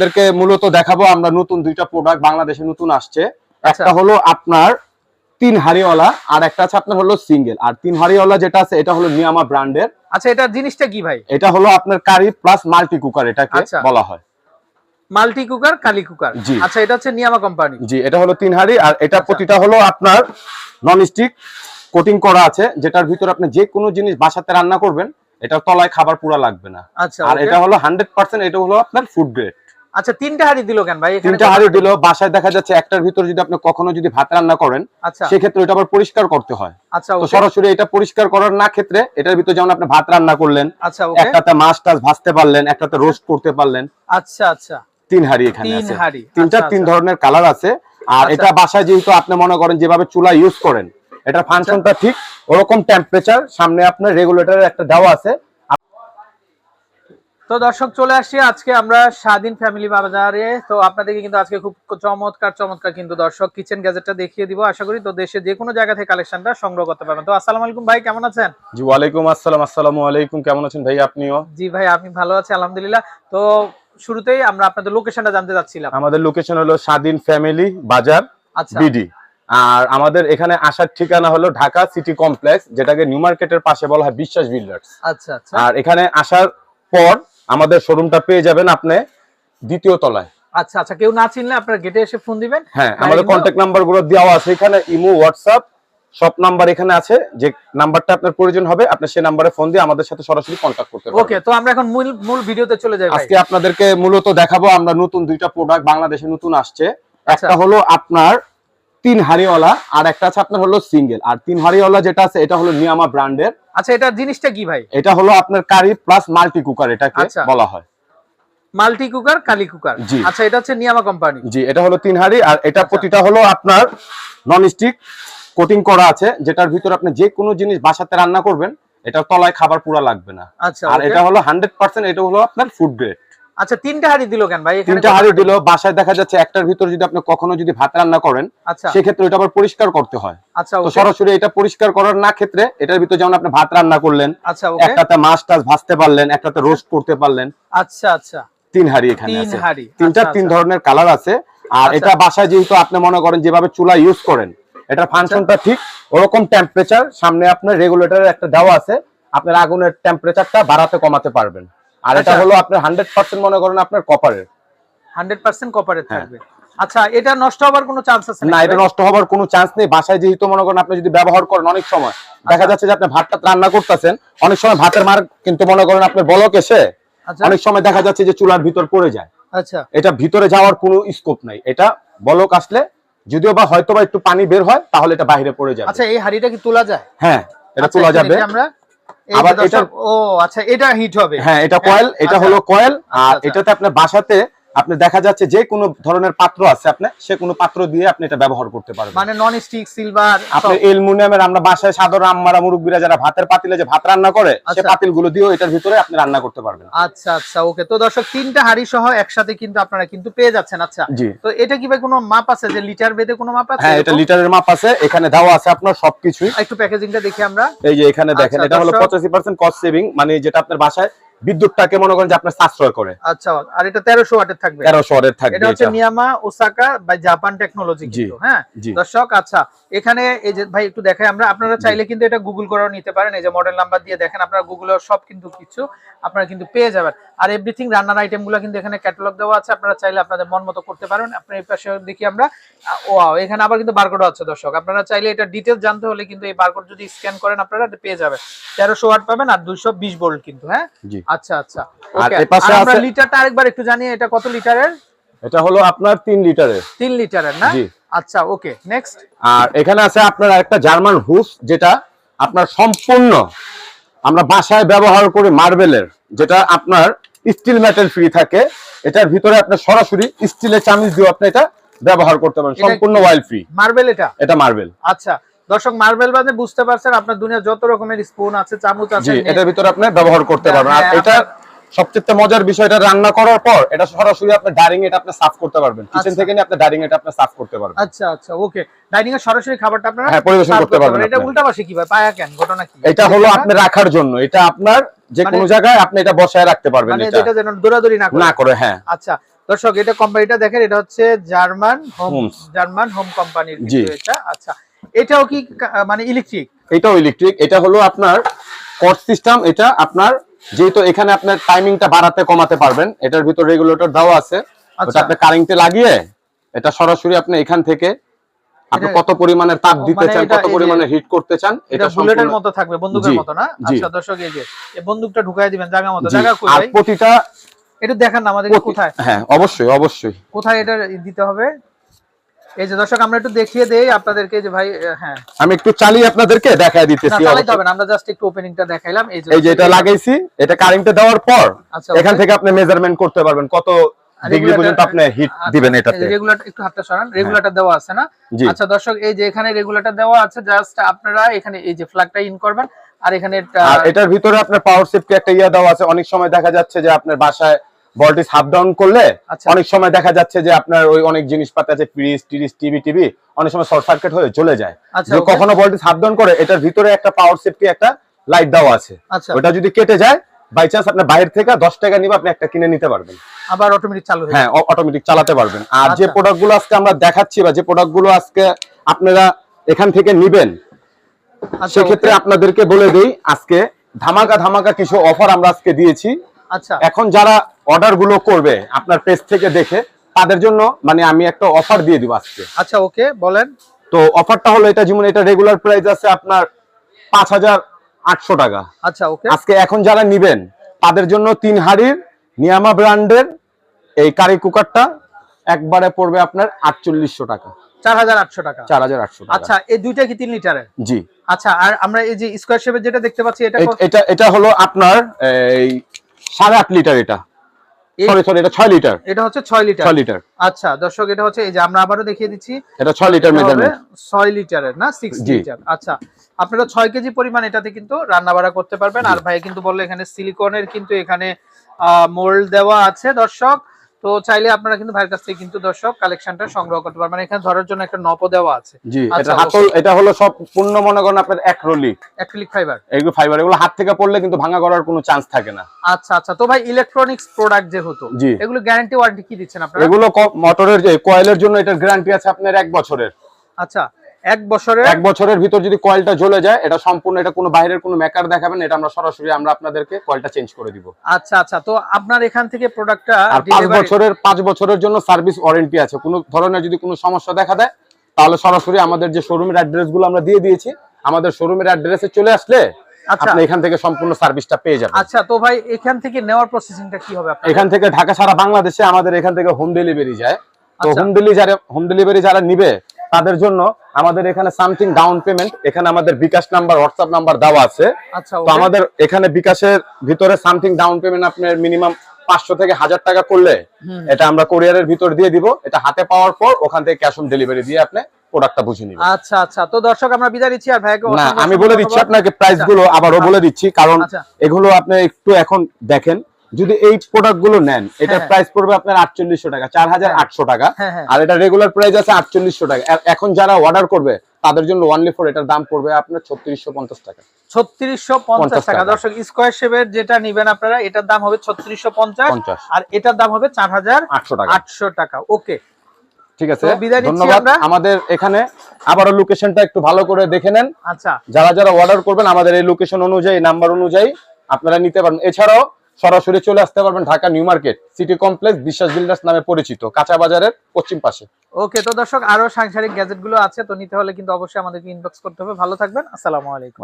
আপনাদেরকে মূলত দেখাবো আমরা নতুন দুইটা প্রোডাক্ট বাংলাদেশে নতুন আসছে। আচ্ছা। একটা হলো আপনার তিন হাড়িওয়ালা আর একটা আছে আপনার হলো সিঙ্গেল আর তিন হাড়িওয়ালা যেটা আছে এটা হলো নিয়ামা ব্র্যান্ডের। আচ্ছা এটা জিনিসটা কি ভাই? এটা হলো আপনার কারি প্লাস মাল্টি কুকার এটাকে আচ্ছা। বলা হয়। মাল্টি কুকার কালি কুকার জি। আচ্ছা এটা হচ্ছে নিয়ামা কোম্পানি জি এটা হলো তিন হাড়ি আর এটা আচ্ছা। প্রতিটা হলো আপনার নন স্টিক কোটিং করা আছে যেটার ভিতরে আপনি যে কোনো জিনিস বাসাতে রান্না করবেন এটা তলায় খাবার পুরা লাগবে না। আচ্ছা আর এটা হলো হান্ড্রেড পার্সেন্ট এটা হলো আপনার ফুড গ্রেড আচ্ছা তিনটা হাড়ি দিল কেন ভাই? তিনটা হাড়ি দিল। বাসায় দেখা যাচ্ছে একটার ভিতরে যদি আপনি কখনো যদি ভাত রান্না করেন আচ্ছা। সেক্ষেত্রে এটা আবার পরিষ্কার করতে হয়। আচ্ছা সরাসরি এটা পরিষ্কার করার না ক্ষেত্রে এটার ভিতরে যেমন আপনি ভাত রান্না করলেন আচ্ছা একটাতে মাছ টাছ ভাজতে পারলেন একটাতে রোস্ট করতে পারলেন আচ্ছা আচ্ছা। তিন হাড়ি এখানে আছে। তিনটা তিন আচ্ছা। ধরনের কালার আছে। আর। এটা বাসায় যেহেতু আপনি মনে করেন যেভাবে চুলা ইউজ করেন এটার ফাংশনটা ঠিক ওরকম টেম্পারেচার সামনে আপনার রেগুলেটরের একটা দেওয়া আছে। তো দর্শক চলে আসছি আজকে আমরা স্বাধীন ফ্যামিলি বাজারে। তো আপনাদেরকে কিন্তু আজকে খুব চমৎকার চমৎকার কিন্তু দর্শক কিচেন গ্যাজেটটা দেখিয়ে দিব। আশা করি তো দেশে যে কোনো জায়গা থেকে কালেকশনটা সংগ্রহ করতে পারবেন। তো আসসালামু আলাইকুম ভাই কেমন আছেন? জি ওয়ালাইকুম আসসালাম আসসালামু আলাইকুম কেমন আছেন ভাই আপনিও? জি ভাই আমি ভালো আছি আলহামদুলিল্লাহ। তো শুরুতেই আমরা আপনাদের লোকেশনটা জানতে চাচ্ছিলাম। আমাদের লোকেশন হলো স্বাধীন ফ্যামিলি বাজার আচ্ছা। বিডি। আর আমাদের এখানে আসার ঠিকানা হলো ঢাকা সিটি কমপ্লেক্স যেটাকে নিউ মার্কেটের পাশে বলা হয় বিশ্বাস বিল্ডার্স। আচ্ছা আচ্ছা। আর এখানে আসার পর আমাদের শোরুমটা পেয়ে যাবেন আপনি দ্বিতীয় তলায়। আচ্ছা আচ্ছা কেউ না চিনলে আপনারা গেটে এসে ফোন দিবেন। হ্যাঁ আমাদের কন্ট্যাক্ট নাম্বারগুলো দেওয়া আছে এখানে ইমো হোয়াটসঅ্যাপ সব নাম্বার এখানে আছে যে নাম্বারটা আপনার প্রয়োজন হবে আপনি সেই নাম্বারে ফোন দিয়ে আমাদের সাথে সরাসরি কন্ট্যাক্ট করতে ওকে তো আমরা এখন মূল মূল ভিডিওতে চলে যাই আজকে আপনাদেরকে মূলত দেখাবো আমরা নতুন দুইটা প্রোডাক্ট বাংলাদেশে নতুন আসছে। আচ্ছা। একটা হলো আপনার তিন হাড়িওয়ালা আর একটা আছে আপনার হলো সিঙ্গেল আর তিন হাড়িওয়ালা যেটা আছে এটা হলো নিয়ামা ব্র্যান্ডের। আচ্ছা এটা জিনিসটা কি ভাই? এটা হলো আপনার কারি প্লাস মাল্টি কুকার এটাকে আচ্ছা। বলা হয়। মাল্টি কুকার কালি কুকার জি। আচ্ছা এটা হচ্ছে নিয়ামা কোম্পানি জি এটা হলো তিন হাড়ি আর এটা আচ্ছা। প্রতিটা হলো আপনার নন স্টিক কোটিং করা আছে যেটার ভিতর আপনি যে কোনো জিনিস বাসাতে রান্না করবেন এটা তলায় খাবার পুরা লাগবে না। আচ্ছা আর এটা হলো হান্ড্রেড পার্সেন্ট এটা হলো আপনার ফুড গ্রেড আচ্ছা তিনটা হাড়ি দিল কেন ভাই? এখানে তিনটা হাড়ি দিল বাসায় দেখা যাচ্ছে একটার ভিতরে যদি আপনি কখনো যদি ভাত রান্না করেন আচ্ছা। সেক্ষেত্রে এটা আবার পরিষ্কার করতে হয়। আচ্ছা তো সরাসরি এটা পরিষ্কার করার না ক্ষেত্রে এটার ভিতরে যেমন আপনি ভাত রান্না করলেন আচ্ছা ওকে। একটাতে মাছ টাছ ভাজতে পারলেন একটাতে রোস্ট করতে পারলেন আচ্ছা আচ্ছা। তিন হাড়ি এখানে তিন আছে। হাড়ি। তিনটা আচ্ছা, তিন আচ্ছা। ধরনের কালার আছে। আর। এটা বাসায় যেহেতু আপনি মনে করেন যেভাবে চুলা ইউজ করেন এটার ফাংশনটা ঠিক ওরকম টেম্পারেচার সামনে আপনার রেগুলেটরের একটা দেওয়া আছে আপনার আগুনের টেম্পারেচারটা বাড়াতে কমাতে পারবেন। আর এটা আচ্ছা। হলো আপনার হান্ড্রেড পার্সেন্ট মনে করেন আপনার কপারের 100% কপারেট হ্যাঁ। থাকবে। আচ্ছা এটা নষ্ট হবার কোনো চান্স আছে না এটা নষ্ট হওয়ার কোনো চান্স নেই। বাসায় যেহেতু মনে করেন আপনি যদি ব্যবহার করেন অনেক সময় দেখা আচ্ছা। যাচ্ছে যে আপনি ভাতটা রান্না করতেছেন অনেক সময় ভাতের মার কিন্তু মনে করেন আপনার বলক এসে আচ্ছা। অনেক সময় দেখা যাচ্ছে যে চুলার ভিতর পড়ে যায়। আচ্ছা। এটা ভিতরে যাওয়ার কোনো স্কোপ নাই। এটা বলক আসলে যদিও বা হয়তো বা একটু পানি বের হয় তাহলে এটা বাইরে পড়ে যাবে। আচ্ছা এই হাড়িটা কি তোলা যায়? হ্যাঁ এটা তোলা যাবে। আমরা আবার এটা- ও আচ্ছা এটা হিট হবে হ্যাঁ এটা কয়েল এটা আচ্ছা। হলো কয়েল আর আচ্ছা। এটাতে আপনার বাসাতে আপনি দেখা যাচ্ছে যে কোনো ধরনের পাত্র আছে আপনি সে কোনো পাত্র দিয়ে আপনি এটা ব্যবহার করতে পারবেন। মানে নন স্টিক সিলভার আপনি এলমুনিয়ামের আমরা বাসায় সাধারণ আম্মারা মুরব্বীরা যারা ভাতের পাতিলে যে ভাত রান্না করে সে আচ্ছা। পাতিলগুলো দিয়েও এটার ভিতরে আপনি রান্না করতে পারবেন। আচ্ছা আচ্ছা ওকে। তো দর্শক তিনটা হাড়ি সহ একসাথে কিন্তু আপনারা কিন্তু পেয়ে যাচ্ছেন আচ্ছা। তো এটা কি ভাই কোনো মাপ আছে যে লিটার বেদে কোনো মাপ আছে হ্যাঁ এটা? লিটারের মাপ আছে এখানে দেওয়া আছে আপনার সবকিছুই। একটু প্যাকেজিংটা দেখি আমরা। এই যে এখানে দেখেন আচ্ছা, এটা হলো দর্শক। পঁচাশি পার্সেন্ট কস্ট সেভিং মানে যেটা আপনার বাসায় বিদ্যুৎটাকে মনে করেন যে আপনার সাশ্রয় করে। আচ্ছা আর এটা তেরোশো ওয়াটের থাকবে। 1300 ওয়াটের থাকবে এটা হচ্ছে। নিয়ামা ওসাকা বা জাপান টেকনোলজি কিন্তু হ্যাঁ? দর্শক আচ্ছা এখানে এই যে ভাই একটু দেখাই আমরা আপনারা চাইলে কিন্তু এটা গুগল করেও নিতে পারেন এই যে মডেল নাম্বার দিয়ে দেখেন আপনারা গুগলে সব কিন্তু কিছু আপনারা কিন্তু পেয়ে যাবেন। আর এভরিথিং রান্নার আইটেমগুলো কিন্তু এখানে ক্যাটালগ দেওয়া আছে। আপনারা চাইলে আপনাদের মন মতো করতে পারেন। আপনার এই পাশে দেখি আমরা ও এখানে আবার কিন্তু বারকোড আছে দর্শক। আপনারা চাইলে এটা ডিটেলস জানতে হলে কিন্তু এই বারকোড যদি স্ক্যান করেন আপনারা পেয়ে যাবেন। তেরোশো ওয়াট পাবেন আর দুইশো বিশ ভোল্ট কিন্তু হ্যাঁ? আচ্ছা আচ্ছা। আর আমরা লিটারটা আরেকবার একটু জানিয়ে এটা কত লিটারের এটা হলো আপনার তিন লিটারের তিন লিটারের না? আচ্ছা ওকে নেক্সট আর এখানে আছে আপনার একটা জার্মান হুস যেটা আপনার সম্পূর্ণ আমরা বাসায় ব্যবহার করি মার্বেলের যেটা আপনার স্টিল মেটাল ফ্রি থাকে এটার ভিতরে আপনার সরাসরি স্টিলের চামিচ দিয়ে আপনি এটা ব্যবহার করতে পারেন সম্পূর্ণ? ওয়াইল ফ্রি মার্বেল এটা? এটা মার্বেল আচ্ছা দর্শক মার্বেল বাদে বুঝতে পারছেন আপনার দুনিয়া যত রকমের স্পুন আছে চামচ আছে এটার ভিতরে আপনি ব্যবহার করতে পারবেন। আর হ্যাঁ, এটা সবচেয়ে মজার বিষয়টা রান্না করার পর এটা সরাসরি আপনি ডাইনিং এটা আপনি সাফ করতে পারবেন। কিচেন আচ্ছা। থেকে নিয়ে আপনি ডাইনিং এটা আপনি সাফ করতে পারবেন। আচ্ছা আচ্ছা ওকে ডাইনিং এর সরাসরি খাবারটা আপনারা হ্যাঁ, পরিবেশন করতে পারবেন এটা আপনি। উল্টা পাশে কি ভাই? পায়া কেন? ঘটনা কি? এটা হলো আপনি রাখার জন্য। এটা আপনার যে কোনো মানে- জায়গায় আপনি এটা বসায় রাখতে পারবেন মানে এটা। যেটা যেন দৌড়াদৌড়ি না করে। না করে হ্যাঁ। আচ্ছা দর্শক এটা কোম্পানিটা দেখেন এটা হচ্ছে জার্মান হোম জার্মান হোম কোম্পানির কিন্তু এটা। আচ্ছা এটাও কি মানে ইলেকট্রিক এটাও ইলেকট্রিক এটা হলো আপনার কট সিস্টেম এটা আপনার যেহেতু এখানে আপনার টাইমিংটা বাড়াতে কমাতে পারবেন এটার ভিতর রেগুলেটর দেওয়া আছে। আচ্ছা। আপনি কারেন্টে লাগিয়ে এটা সরাসরি আপনি এখান থেকে আপনি কত পরিমাণের তাপ দিতে মানে চান কত এই যে- পরিমাণে হিট করতে চান এটা বুলেটের মতো থাকবে বন্দুকের মতো না। আচ্ছা দর্শক এই যে এই বন্দুকটা ঢুকাই দিবেন জায়গা মতো জায়গা কই আর প্রতিটা এটা দেখান আমাদের কোথায়। হ্যাঁ অবশ্যই অবশ্যই। কোথায় এটা দিতে হবে? এই যে দর্শক আমরা একটু দেখিয়ে দেই আপনাদেরকে যে ভাই হ্যাঁ। আমি একটু চালিয়ে আপনাদেরকে দেখায় দিতেছি চালাইতে হবে না আমরা জাস্ট একটু ওপেনিংটা দেখাইলাম এই যে এটা লাগাইছি এটা কারেন্টে দেওয়ার পর আচ্ছা এখান থেকে আপনি মেজারমেন্ট করতে পারবেন কত ডিগ্রি পর্যন্ত আপনি হিট আচ্ছা, দিবেন এটাতে। রেগুলেটর একটু হাতটা সরান রেগুলেটর দেওয়া আছে না? আচ্ছা দর্শক এই যে এখানে রেগুলেটর দেওয়া আছে জাস্ট আপনারা এখানে এই যে ফ্ল্যাগটা ইন করবেন আর এখানে আর এটার ভিতরে আপনার পাওয়ার সেফটি একটা ইয়া দেওয়া আছে। অনেক সময় দেখা যাচ্ছে যে আপনার বাসায় ভোল্টেজ হাফ ডাউন করলে আচ্ছা। অনেক সময় দেখা যাচ্ছে যে আপনার ওই অনেক জিনিসপাতি আছে ফ্রিজ টিরিজ টিভি টিভি অনেক সময় শর্ট সার্কিট হয়ে চলে যায়। কখনো ভোল্টেজ হাফ ডাউন করে এটার ভিতরে একটা পাওয়ার সেফটি একটা লাইট দেওয়া আছে। ওটা যদি কেটে যায় বাই চান্স আপনার বাইরে থেকে দশ টাকা নিবে আপনি একটা কিনে নিতে পারবেন। আবার অটোমেটিক চালু হয়ে হ্যাঁ অটোমেটিক চালাতে পারবেন। আর যে আচ্ছা। প্রোডাক্টগুলো আজকে আমরা দেখাচ্ছি বা যে প্রোডাক্টগুলো আজকে আপনারা এখান থেকে নিবেন আচ্ছা সেক্ষেত্রে আপনাদেরকে বলে দেই আজকে ধামাকা ধামাকা কিছু অফার আমরা আজকে দিয়েছি। আচ্ছা। এখন যারা অর্ডারগুলো করবে আপনার পেজ থেকে দেখে তাদের জন্য মানে আমি একটা অফার দিয়ে দিব আজকে। আচ্ছা ওকে বলেন। তো অফারটা হলো এটা যেমন এটা রেগুলার প্রাইস আছে আপনার পাঁচ হাজার আটশো টাকা। আচ্ছা ওকে। আজকে এখন যারা নিবেন তাদের জন্য তিন হাড়ির নিয়ামা ব্র্যান্ডের এই কারি কুকারটা একবারে পড়বে আপনার আটচল্লিশশো টাকা। চার হাজার আটশো টাকা। চার হাজার আটশো আচ্ছা এই দুইটা কি তিন লিটারের? জি। আচ্ছা আর আমরা এই যে স্কোয়ার শেপের যেটা দেখতে পাচ্ছি এটা এটা এটা হলো আপনার এই সাড়ে আট লিটার এটা। সরি সরি এটা 6 লিটার এটা হচ্ছে 6 লিটার 6 লিটার আচ্ছা দর্শক এটা হচ্ছে এই যে আমরা আবারও দেখিয়ে দিচ্ছি। এটা ছয় লিটার এটা মেজারমেন্ট ছয় লিটারের না? 6 লিটার আচ্ছা আপনারা ছয় কেজি পরিমাণ এটাতে কিন্তু রান্না বাড়া করতে পারবেন। আর ভাই কিন্তু বলল এখানে সিলিকনের কিন্তু এখানে মোল্ড দেওয়া আছে দর্শক। তো চাইলে আপনারা কিন্তু ভাইয়ের কাছ থেকে কিন্তু দর্শক কালেকশনটা সংগ্রহ করতে পারবেন। এখানে ধরার জন্য একটা নপও দেওয়া আছে। জি আচ্ছা, এটা হাতল এটা হলো সব পূর্ণ মনে করেন আপনার এক রলি অ্যাক্রিলিক ফাইবার এগুলো ফাইবার এগুলো হাত থেকে পড়লে কিন্তু ভাঙা করার কোনো চান্স থাকে না। আচ্ছা আচ্ছা। তো ভাই ইলেকট্রনিক্স প্রোডাক্ট যেহেতু জি। এগুলো গ্যারান্টি ওয়ারেন্টি কি দিচ্ছেন আপনারা? এগুলো মোটরের যে কয়েলের জন্য এটার গ্যারান্টি আছে আপনার এক বছরের। আচ্ছা এক বছরের এক বছরের ভিতর যদি কয়েলটা জ্বলে যায় এটা সম্পূর্ণ এটা কোনো বাইরের কোনো মেকার দেখাবেন এটা আমরা সরাসরি আমরা আপনাদেরকে কয়েলটা চেঞ্জ করে দিব। আচ্ছা আচ্ছা তো আপনার এখান থেকে প্রোডাক্টটা আর পাঁচ বছরের পাঁচ বছরের জন্য সার্ভিস ওয়ারেন্টি আছে। কোনো ধরনের যদি কোনো সমস্যা দেখা দেয় তাহলে সরাসরি আমাদের যে শোরুমের অ্যাড্রেসগুলো আমরা দিয়ে দিয়েছি আমাদের শোরুমের অ্যাড্রেসে চলে আসলে আচ্ছা। আপনি এখান থেকে সম্পূর্ণ সার্ভিসটা পেয়ে যাবেন। আচ্ছা তো ভাই এখান থেকে নেওয়ার প্রসেসিংটা কি হবে আপনার? এখান থেকে ঢাকা সারা বাংলাদেশে আমাদের এখান থেকে হোম ডেলিভারি যায়। তো আচ্ছা। হোম ডেলিভারি হোম ডেলিভারি যারা নিবে তাদের জন্য আমাদের এখানে সামথিং ডাউন পেমেন্ট এখানে আমাদের বিকাশ নাম্বার হোয়াটসঅ্যাপ নাম্বার দেওয়া আছে। আচ্ছা তো আমাদের এখানে বিকাশের ভিতরে সামথিং ডাউন পেমেন্ট আপনার মিনিমাম পাঁচশো থেকে হাজার টাকা করলে এটা আমরা কোরিয়ারের ভিতর দিয়ে দিব। এটা হাতে পাওয়ার পর ওখান থেকে ক্যাশ অন ডেলিভারি দিয়ে আপনি প্রোডাক্টটা বুঝে নিবেন। আচ্ছা আচ্ছা। তো দর্শক আমরা বিদায় নিচ্ছি আর ভাইকে না আমি বলে দিচ্ছি আপনাকে প্রাইসগুলো আবারও আচ্ছা। বলে দিচ্ছি কারণ আচ্ছা। এগুলো আপনি একটু এখন দেখেন। যদি এই প্রোডাক্টগুলো নেন এটার হ্যাঁ। প্রাইস পড়বে আপনার আটচল্লিশশো টাকা চার হাজার আটশো টাকা। হ্যাঁ হ্যাঁ। আর এটা রেগুলার প্রাইস আছে আটচল্লিশশো টাকা। এখন যারা অর্ডার করবে তাদের জন্য ওয়ানলি ফোর এটার দাম পড়বে আপনার ছত্রিশশো পঞ্চাশ টাকা। ছত্রিশশো পঞ্চাশ 50 টাকা। দর্শক স্কোয়ার শেপের যেটা নিবেন আপনারা এটার দাম হবে ছত্রিশশো পঞ্চাশ আর এটার দাম হবে চার হাজার আটশো টাকা। আটশো টাকা। ওকে ঠিক আছে? ধন্যবাদ। আমাদের এখানে আবারও লোকেশনটা একটু ভালো করে দেখে নেন। আচ্ছা। যারা যারা অর্ডার করবেন আমাদের এই লোকেশন অনুযায়ী নাম্বার অনুযায়ী আপনারা নিতে পারবেন। এছাড়াও সরাসরি চলে আসতে পারবেন Dhaka new market city complex Biswas builders নামে পরিচিত কাঁচা বাজারের পশ্চিম পাশে। ওকে তো দর্শক আরও সাংসারিক গ্যাজেটগুলো আছে তো নিতে হলে কিন্তু অবশ্যই আমাদেরকে ইনবক্স করতে হবে। ভালো থাকবেন আসসালামু আলাইকুম।